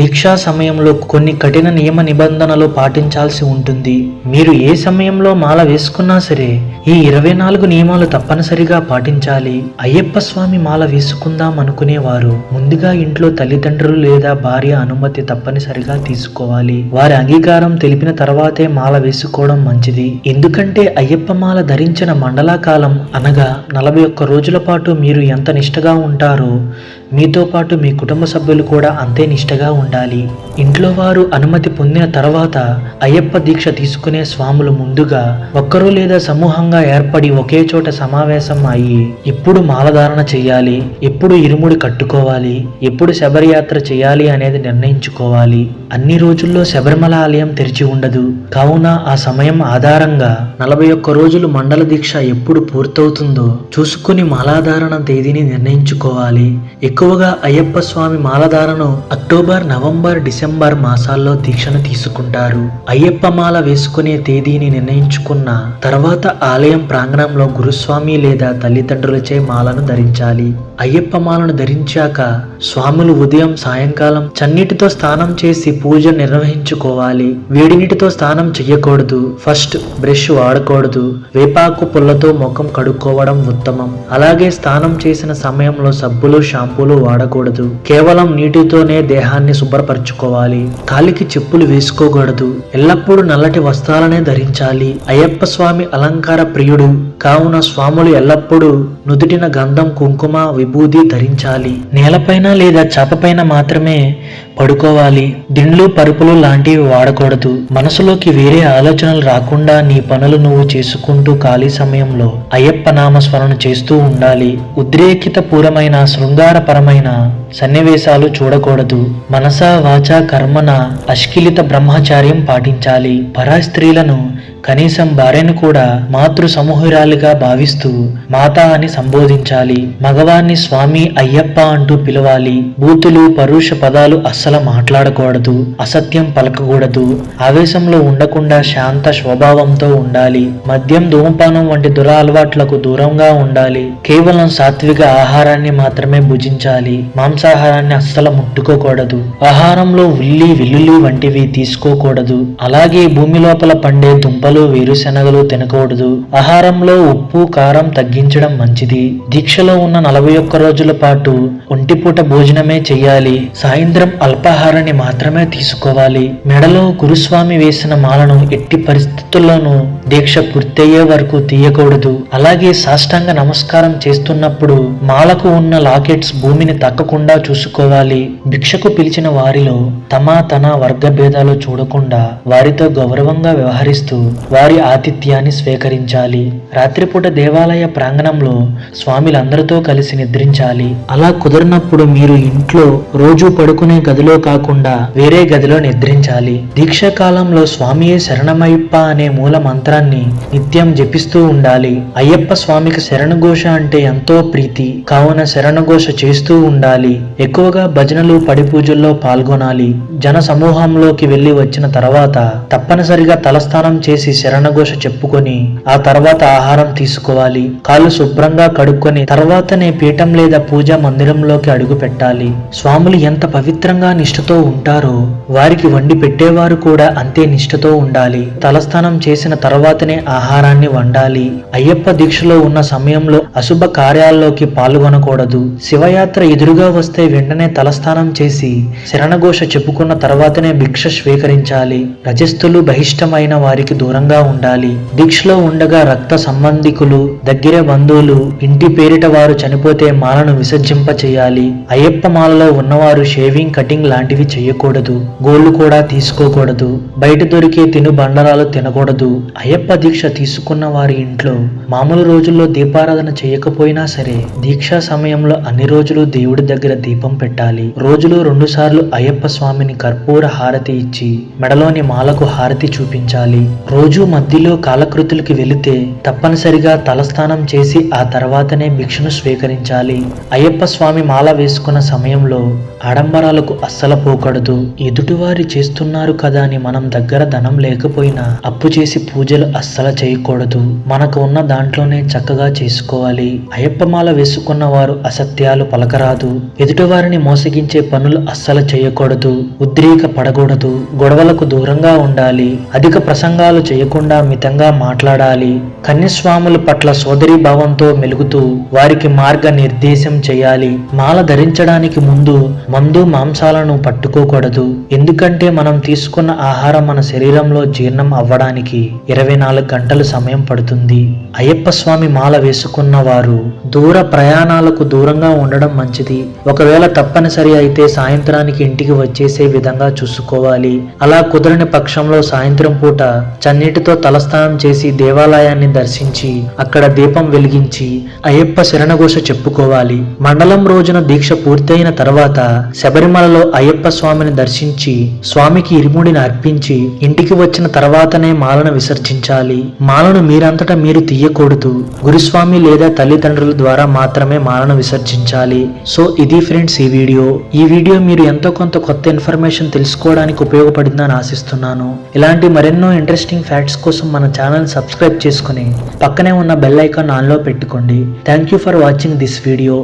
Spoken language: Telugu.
దీక్షా సమయంలో కొన్ని కఠిన నియమ నిబంధనలు పాటించాల్సి ఉంటుంది. మీరు ఏ సమయంలో మాల వేసుకున్నా సరే ఈ ఇరవై నాలుగు నియమాలు తప్పనిసరిగా పాటించాలి. అయ్యప్ప స్వామి మాల వేసుకుందాం అనుకునేవారు. ముందుగా ఇంట్లో తల్లిదండ్రులు లేదా భార్య అనుమతి తప్పనిసరిగా తీసుకోవాలి. వారి అంగీకారం తెలిపిన తర్వాతే మాల వేసుకోవడం మంచిది. ఎందుకంటే అయ్యప్ప మాల ధరించిన మండలాకాలం అనగా నలభై ఒక్క రోజుల పాటు మీరు ఎంత నిష్టగా ఉంటారో మీతో పాటు మీ కుటుంబ సభ్యులు కూడా అంతే నిష్టగా ఉండాలి. ఇంట్లో వారు అనుమతి పొందిన తర్వాత అయ్యప్ప దీక్ష తీసుకునే స్వాములు ముందుగా ఒక్కరు లేదా సమూహంగా ఏర్పడి ఒకే చోట సమావేశం అయ్యి ఎప్పుడు మాలధారణ చేయాలి ఎప్పుడు ఇరుముడి కట్టుకోవాలి ఎప్పుడు శబరియాత్ర చేయాలి అనేది నిర్ణయించుకోవాలి. అన్ని రోజుల్లో శబరిమల ఆలయం తెరిచి ఉండదు. కావున ఆ సమయం ఆధారంగా నలభై ఒక్క రోజులు మండల దీక్ష ఎప్పుడు పూర్తవుతుందో చూసుకుని మాలాధారణ తేదీని నిర్ణయించుకోవాలి. ఎక్కువగా అయ్యప్ప స్వామి మాలధారను అక్టోబర్ నవంబర్ డిసెంబర్ మాసాల్లో దీక్షను తీసుకుంటారు. అయ్యప్ప మాల వేసుకునే తేదీని నిర్ణయించుకున్న తర్వాత ఆలయం ప్రాంగణంలో గురుస్వామి లేదా తల్లిదండ్రులచే మాలను ధరించాలి. అయ్యప్ప మాలను ధరించాక స్వాములు ఉదయం సాయంకాలం చన్నీటితో స్నానం చేసి పూజ నిర్వహించుకోవాలి. వేడి నీటితో స్నానం చెయ్యకూడదు. ఫస్ట్ బ్రష్ వాడకూడదు. వేపాకు పుల్లతో ముఖం కడుక్కోవడం ఉత్తమం. అలాగే స్నానం చేసిన సమయంలో సబ్బులు షాంపూలు వాడకూడదు. కేవలం నీటితోనే దేహాన్ని శుభ్రపరచుకోవాలి. కాలికి చెప్పులు వేసుకోకూడదు. ఎల్లప్పుడూ నల్లటి వస్త్రాలనే ధరించాలి. అయ్యప్ప స్వామి అలంకార ప్రియుడు. కావున స్వాములు ఎల్లప్పుడూ నుదుటిన గంధం కుంకుమ విభూది ధరించాలి. నేలపైన లేదా చాపపైన మాత్రమే పడుకోవాలి. దిండ్లు పరుపులు లాంటివి వాడకూడదు. మనసులోకి వేరే ఆలోచనలు రాకుండా నీ పనులు నువ్వు చేసుకుంటూ ఖాళీ సమయంలో అయ్యప్ప నామస్మరణ చేస్తూ ఉండాలి. ఉద్రేకిత పూరమైన శృంగారపరమైన సన్నివేశాలు చూడకూడదు. మనస వాచ కర్మన అశ్కిలిత బ్రహ్మచార్యం పాటించాలి. పరా స్త్రీలను కనీసం భార్యను కూడా మాతృ సమూహురాలుగా భావిస్తూ మాత అని సంబోధించాలి. మగవాన్ని స్వామి అయ్యప్ప అంటూ పిలవాలి. బూతులు పరుష పదాలు అస్సలు మాట్లాడకూడదు. అసత్యం పలకకూడదు. ఆవేశంలో ఉండకుండా శాంత స్వభావంతో ఉండాలి. మద్యం ధూమపానం వంటి దురలవాట్లకు దూరంగా ఉండాలి. కేవలం సాత్విక ఆహారాన్ని మాత్రమే భుజించాలి. మాంసాహారాన్ని అస్సలు ముట్టుకోకూడదు. ఆహారంలో ఉల్లి వెల్లుల్లి వంటివి తీసుకోకూడదు. అలాగే భూమి లోపల పండే దుంపలు వేరుశెనగలు తినకూడదు. ఆహారంలో ఉప్పు కారం తగ్గించడం మంచిది. దీక్షలో ఉన్న నలభై ఒక్క రోజుల పాటు ఒంటిపూట భోజనమే చేయాలి సాయంత్రం అల్పాహారాన్ని మాత్రమే తీసుకోవాలి. మెడలో గురుస్వామి వేసిన మాలను ఎట్టి పరిస్థితుల్లోనూ దీక్ష పూర్తయ్యే వరకు తీయకూడదు. అలాగే సాష్టాంగ నమస్కారం చేస్తున్నప్పుడు మాలకు ఉన్న లాకెట్స్ భూమిని తక్కకుండా చూసుకోవాలి. భిక్షకు పిలిచిన వారిలో తమ తన వర్గ భేదాలు చూడకుండా వారితో గౌరవంగా వ్యవహరిస్తూ వారి ఆతిథ్యాన్ని స్వీకరించాలి. రాత్రిపూట దేవాలయ ప్రాంగణంలో స్వామిలందరితో కలిసి నిద్రించాలి. అలా కుదిరినప్పుడు మీరు ఇంట్లో రోజు పడుకునే గదిలో కాకుండా వేరే గదిలో నిద్రించాలి. దీక్ష కాలంలో స్వామియే శరణమయ్యప్ప అనే మూల మంత్రాన్ని నిత్యం జపిస్తూ ఉండాలి. అయ్యప్ప స్వామికి శరణఘోష అంటే ఎంతో ప్రీతి. కావున శరణఘోష చేస్తూ ఉండాలి. ఎక్కువగా భజనలు పడి పూజల్లో పాల్గొనాలి. జన సమూహంలోకి వెళ్ళి వచ్చిన తర్వాత తప్పనిసరిగా తలస్నానం చేసి శరణఘోష చెప్పుకొని ఆ తర్వాత ఆహారం తీసుకోవాలి. కాళ్ళు శుభ్రంగా కడుక్కొని తర్వాతనే పీఠం లేదా పూజా మందిరంలోకి అడుగు పెట్టాలి. స్వాములు ఎంత పవిత్రంగా నిష్ఠతో ఉంటారో వారికి వండి పెట్టేవారు కూడా అంతే నిష్ఠతో ఉండాలి. తలస్నానం చేసిన తర్వాతనే ఆహారాన్ని వండాలి. అయ్యప్ప దీక్షలో ఉన్న సమయంలో అశుభ కార్యాల్లోకి పాల్గొనకూడదు. శివయాత్ర ఎదురుగా వస్తే వెంటనే తలస్నానం చేసి శరణఘోష చెప్పుకున్న తర్వాతనే భిక్ష స్వీకరించాలి. రజస్థులు బహిష్టమైన వారికి దూరంగా ఉండాలి. దీక్షలో ఉండగా రక్త సంబంధికులు దగ్గర బంధువులు ఇంటి పేరిట వారు చనిపోతే మాలను విసర్జింప చేయాలి. అయ్యప్ప మాలలో ఉన్నవారు షేవింగ్ కటింగ్ లాంటివి చేయకూడదు. గోళ్ళు కూడా తీసుకోకూడదు. బయట దొరికే తిను బండరాలు తినకూడదు. అయ్యప్ప దీక్ష తీసుకున్న వారి ఇంట్లో మామూలు రోజుల్లో దీపారాధన చేయకపోయినా సరే దీక్షా సమయంలో అన్ని రోజులు దేవుడి దగ్గర దీపం పెట్టాలి. రోజులో రెండు సార్లు అయ్యప్ప స్వామిని కర్పూర హారతి ఇచ్చి మెడలోని మాలకు హారతి చూపించాలి. రోజు మధ్యలో కాలకృతులకి వెళితే తప్పనిసరిగా తలస్నానం చేసి ఆ తర్వాతనే భిక్షను స్వీకరించాలి. అయ్యప్ప స్వామి మాల వేసుకున్న సమయంలో ఆడంబరాలకు అస్సలు పోకూడదు. ఎదుటివారి చేస్తున్నారు కదా అని మనం దగ్గర ధనం లేకపోయినా అప్పు చేసి పూజలు అస్సలు చేయకూడదు. మనకు ఉన్న దాంట్లోనే చక్కగా చేసుకోవాలి. చేసుకోవాలి అయ్యప్పమాల వేసుకున్న వారు అసత్యాలు పలకరాదు. ఎదుటివారిని మోసగించే పనులు అస్సలు చేయకూడదు. ఉద్రేక పడకూడదు. గొడవలకు దూరంగా ఉండాలి. అధిక ప్రసంగాలు చేయకుండా మితంగా మాట్లాడాలి. కన్యస్వాముల పట్ల సోదరీ భావంతో మెలుగుతూ వారికి మార్గ నిర్దేశం చేయాలి. మాల ధరించడానికి ముందు మందు మాంసాలను పట్టుకోకూడదు. ఎందుకంటే మనం తీసుకున్న ఆహారం మన శరీరంలో జీర్ణం అవ్వడానికి ఇరవై నాలుగు గంటలు సమయం పడుతుంది. అయ్యప్ప స్వామి మాల వేసుకున్న వారు దూర ప్రయాణాలకు దూరంగా ఉండడం మంచిది. ఒకవేళ తప్పనిసరి అయితే సాయంత్రానికి ఇంటికి వచ్చేసే విధంగా చూసుకోవాలి. అలా కుదరని పక్షంలో సాయంత్రం పూట చన్నీటితో తలస్నానం చేసి దేవాలయాన్ని దర్శించి అక్కడ దీపం వెలిగించి అయ్యప్ప శరణఘోష చెప్పుకోవాలి. మండలం రోజున దీక్ష పూర్తయిన తర్వాత శబరిమలలో అయ్యప్ప స్వామిని దర్శించి స్వామికి ఇరుముడిని అర్పించి ఇంటికి వచ్చిన తర్వాతనే మాలను విసర్జించాలి. మాలను మీరంతటా మీరు తీయకూడదు. గురుస్వామి లేదా తల్లిదండ్రుల ద్వారా మాత్రమే మాలను విసర్జించాలి. సో ఇది ఫ్రెండ్స్ ఈ వీడియో. ఈ వీడియో మీరు ఎంతో కొంత కొత్త ఇన్ఫర్మేషన్ తెలుసుకోవడానికి ఉపయోగపడిందని ఆశిస్తున్నాను. ఇలాంటి మరెన్నో ఇంట్రెస్టింగ్ ఫ్యాక్ట్స్ కోసం మన ఛానల్ సబ్స్క్రైబ్ చేసుకుని పక్కనే ఉన్న బెల్ ఐకాన్ ఆన్లో పెట్టుకోండి. Thank you for watching this video.